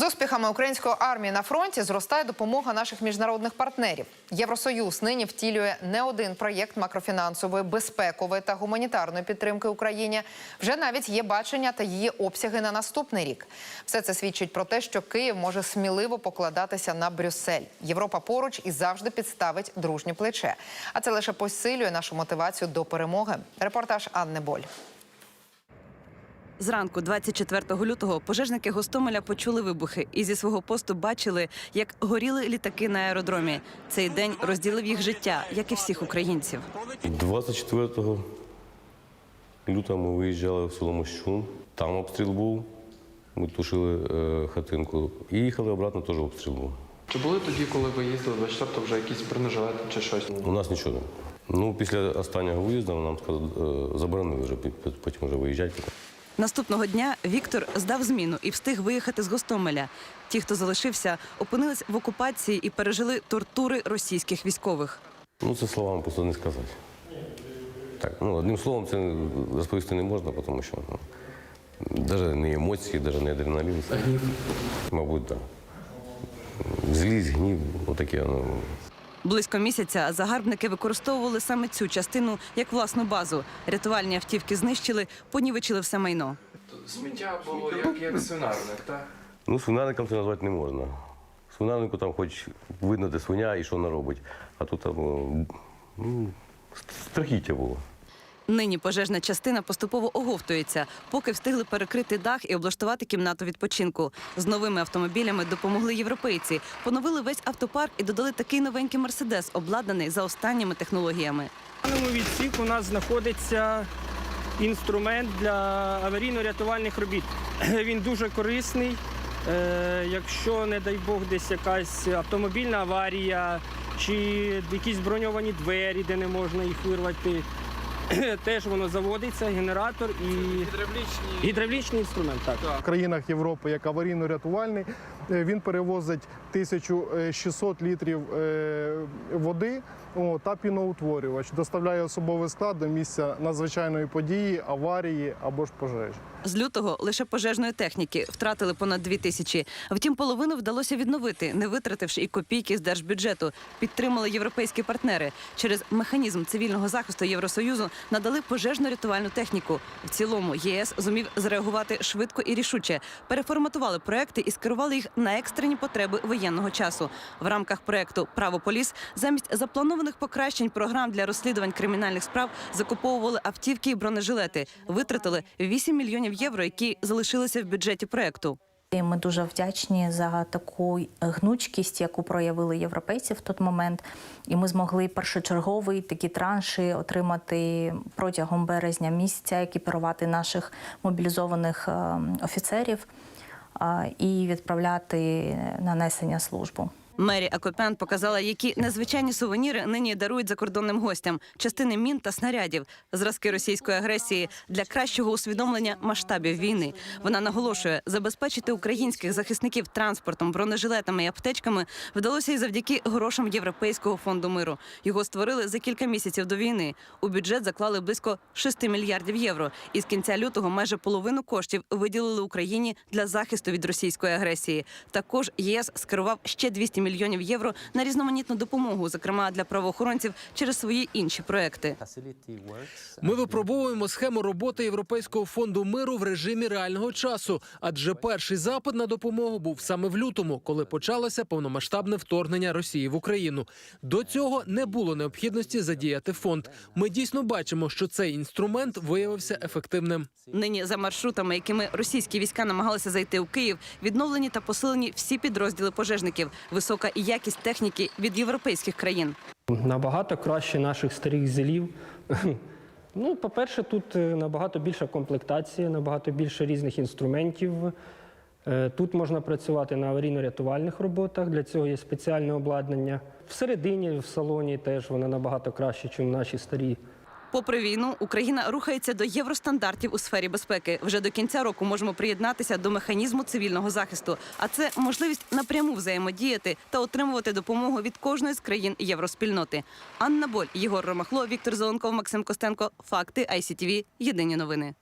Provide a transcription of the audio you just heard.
З успіхами української армії на фронті зростає допомога наших міжнародних партнерів. Євросоюз нині втілює не один проєкт макрофінансової, безпекової та гуманітарної підтримки Україні. Вже навіть є бачення та її обсяги на наступний рік. Все це свідчить про те, що Київ може сміливо покладатися на Брюссель. Європа поруч і завжди підставить дружнє плече. А це лише посилює нашу мотивацію до перемоги. Репортаж Анни Боль. Зранку, 24 лютого, пожежники Гостомеля почули вибухи і зі свого посту бачили, як горіли літаки на аеродромі. Цей день розділив їх життя, як і всіх українців. 24 лютого ми виїжджали в село Мощун. Там обстріл був. Ми тушили е, хатинку. І їхали обратно, теж обстріл був. Чи були тоді, коли ви їздили 24 вже якісь бронежилети чи щось? У нас нічого. Ну, після останнього виїзду нам сказали, е, заборонили вже потім вже виїжджати. Наступного дня Віктор здав зміну і встиг виїхати з Гостомеля. Ті, хто залишився, опинились в окупації і пережили тортури російських військових. Ну, це словами просто не сказати. Так, ну, одним словом, це розповісти не можна, тому що ну, навіть не емоції, навіть не адреналін. Це, Мабуть, так. Злість, гнів, отаке. Ну, Близько місяця загарбники використовували саме цю частину як власну базу. Рятувальні автівки знищили, понівечили все майно. Сміття було як, як свинарник, так? Ну, свинарником це назвати не можна. Свинарнику там хоч видно, де свиня і що вона робить. А тут там ну, страхіття було. Нині пожежна частина поступово оговтується, поки встигли перекрити дах і облаштувати кімнату відпочинку. З новими автомобілями допомогли європейці, поновили весь автопарк і додали такий новенький мерседес, обладнаний за останніми технологіями. В даному відсіку у нас знаходиться інструмент для аварійно-рятувальних робіт. Він дуже корисний. Е, Якщо, не дай Бог, десь якась автомобільна аварія чи якісь броньовані двері, де не можна їх вирвати, теж воно заводиться, генератор і Гідравлічні. гідравлічний інструмент. Так. в країнах Європи як аварійно-рятувальний. Е, Він перевозить 1600 літрів е, води о, та піноутворювач. Доставляє особовий склад до місця надзвичайної події, аварії або ж пожежі. З лютого лише пожежної техніки втратили понад дві тисячі. Втім, половину вдалося відновити, не витративши і копійки з держбюджету. Підтримали європейські партнери. Через механізм цивільного захисту Євросоюзу надали пожежно-рятувальну техніку. В цілому ЄС зумів зреагувати швидко і рішуче. Переформатували проекти і скерували їх на екстрені потреби воєнного часу. В рамках проекту Право поліс замість запланованих покращень програм для розслідувань кримінальних справ закуповували автівки і бронежилети. Витратили 8 мільйонів євро, які залишилися в бюджеті проекту. І Ми дуже вдячні за таку гнучкість, яку проявили європейці в той момент. І ми змогли першочерговий такі транші отримати протягом березня місяця, екіпірувати наших мобілізованих е, офіцерів е, і відправляти на несення службу. Мері Акопян показала, які незвичайні сувеніри нині дарують закордонним гостям: частини мін та снарядів, зразки російської агресії для кращого усвідомлення масштабів війни. Вона наголошує, забезпечити українських захисників транспортом, бронежилетами і аптечками вдалося і завдяки грошам Європейського фонду миру. Його створили за кілька місяців до війни. У бюджет заклали близько 6 мільярдів євро. І з кінця лютого майже половину коштів виділили Україні для захисту від російської агресії. Також ЄС скерував ще 200 мільйонів євро на різноманітну допомогу, зокрема для правоохоронців через свої інші проекти. Ми випробовуємо схему роботи Європейського фонду миру в режимі реального часу, адже перший запит на допомогу був саме в лютому, коли почалося повномасштабне вторгнення Росії в Україну. До цього не було необхідності задіяти фонд. Ми дійсно бачимо, що цей інструмент виявився ефективним. Нині за маршрутами, якими російські війська намагалися зайти у Київ, відновлені та посилені всі підрозділи пожежників, висока і якість техніки від європейських країн. Набагато краще наших старих зелів. Ну, по-перше, тут е, набагато більша комплектація, набагато більше різних інструментів. Е, Тут можна працювати на аварійно-рятувальних роботах. Для цього є спеціальне обладнання. Всередині, в салоні теж вона набагато краще, ніж наші старі. Попри війну, Україна рухається до євростандартів у сфері безпеки. Вже до кінця року можемо приєднатися до механізму цивільного захисту. А це можливість напряму взаємодіяти та отримувати допомогу від кожної з країн євроспільноти. Анна Боль, Єгор Ромахло, Віктор Зеленков, Максим Костенко. Факти ICTV. Єдині новини.